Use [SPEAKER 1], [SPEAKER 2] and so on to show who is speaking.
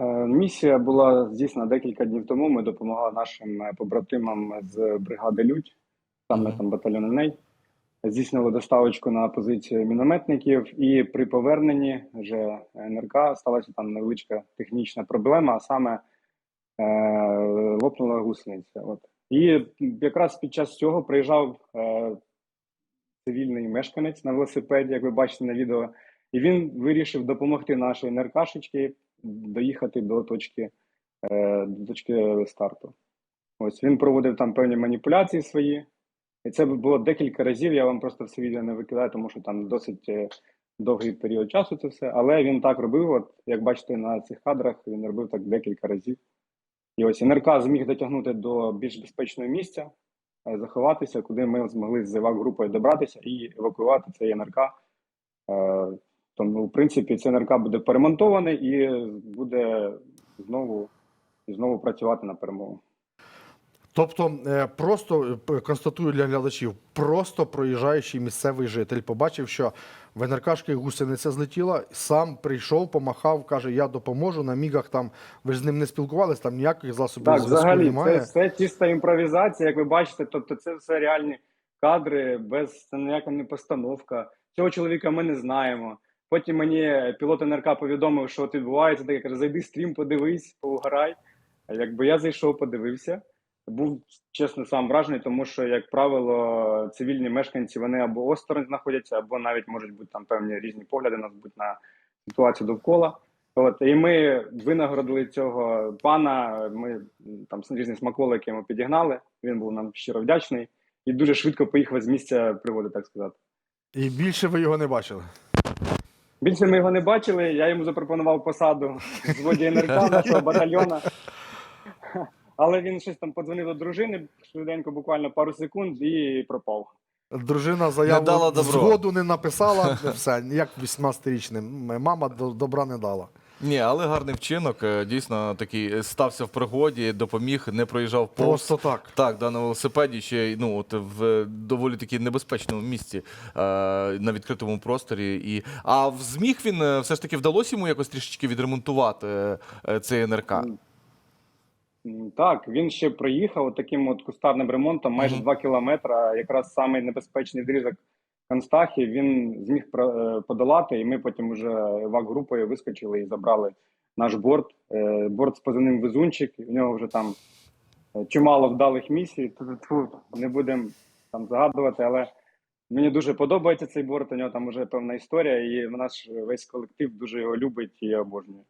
[SPEAKER 1] Е, Місія була здійснена декілька днів тому. Ми допомагали нашим е, побратимам з бригади Людь, саме там батальйону Ней. Здійснили доставочку на позицію мінометників, і при поверненні вже НРК сталася там невеличка технічна проблема, а саме е, лопнула гусениця. От. І якраз під час цього приїжджав е, цивільний мешканець на велосипеді, як ви бачите на відео, і він вирішив допомогти нашій НРКшечці доїхати до точки, е, до точки старту. Ось він проводив там певні маніпуляції свої. І це було декілька разів. Я вам просто все відео не викидаю, тому що там досить е, довгий період часу це все. Але він так робив. От як бачите на цих кадрах, він робив так декілька разів. І ось НРК зміг дотягнути до більш безпечного місця, е, заховатися, куди ми змогли з евак групою добратися і евакуювати цей НРК. Тому, в принципі, цей НРК буде перемонтований і буде знову, знову працювати на перемогу.
[SPEAKER 2] Тобто, е, просто е, констатую для глядачів, просто проїжджаючий місцевий житель побачив, що в НРКшки гусениця злетіла, сам прийшов, помахав, каже: Я допоможу. На мігах там ви ж з ним не спілкувались, там ніяких засобів
[SPEAKER 1] Так,
[SPEAKER 2] зв'язку
[SPEAKER 1] взагалі,
[SPEAKER 2] немає.
[SPEAKER 1] це все чиста імпровізація, як ви бачите. Тобто, це все реальні кадри, без це ніяка не постановка. Цього чоловіка ми не знаємо. Потім мені пілот НРК повідомив, що от відбувається таке, каже, зайди стрім, подивись, поугарай. А якби я зайшов, подивився. Був чесно сам вражений, тому що, як правило, цивільні мешканці вони або осторонь знаходяться, або навіть можуть бути там певні різні погляди у нас будуть на ситуацію довкола. От і ми винагородили цього пана. Ми там різні смаколики йому підігнали. Він був нам щиро вдячний і дуже швидко поїхав з місця приводу, так сказати.
[SPEAKER 2] І більше ви його не бачили.
[SPEAKER 1] Більше ми його не бачили. Я йому запропонував посаду з зводі НРК нашого батальйона. Але він щось там подзвонив до дружини швиденько, буквально пару секунд, і пропав.
[SPEAKER 2] Дружина заяву
[SPEAKER 3] дала добро.
[SPEAKER 2] згоду не написала. Все, як 18-річним. Мама до- добра не дала.
[SPEAKER 3] Ні, але гарний вчинок. е, Дійсно такий е, стався в пригоді, допоміг, не проїжджав повз.
[SPEAKER 2] Просто так.
[SPEAKER 3] Так, да, на велосипеді ще й, ну, от в доволі таки небезпечному місці е, на відкритому просторі. І... А в зміг він е, все ж таки вдалося йому якось трішечки відремонтувати е, е, цей НРК.
[SPEAKER 1] М, Так, він ще проїхав таким от кустарним ремонтом майже
[SPEAKER 3] Мгм.
[SPEAKER 1] 2 кілометри. Якраз самий небезпечний відрізок Констахи він зміг е, подолати, і ми потім вже вак-групою вискочили і забрали наш борт. Е, Борт з позивним везунчик. У нього вже там е, чимало вдалих місій. Тьфу-тьфу, Не будемо там загадувати, але мені дуже подобається цей борт. У нього там вже певна історія, і наш весь колектив дуже його любить і обожнює.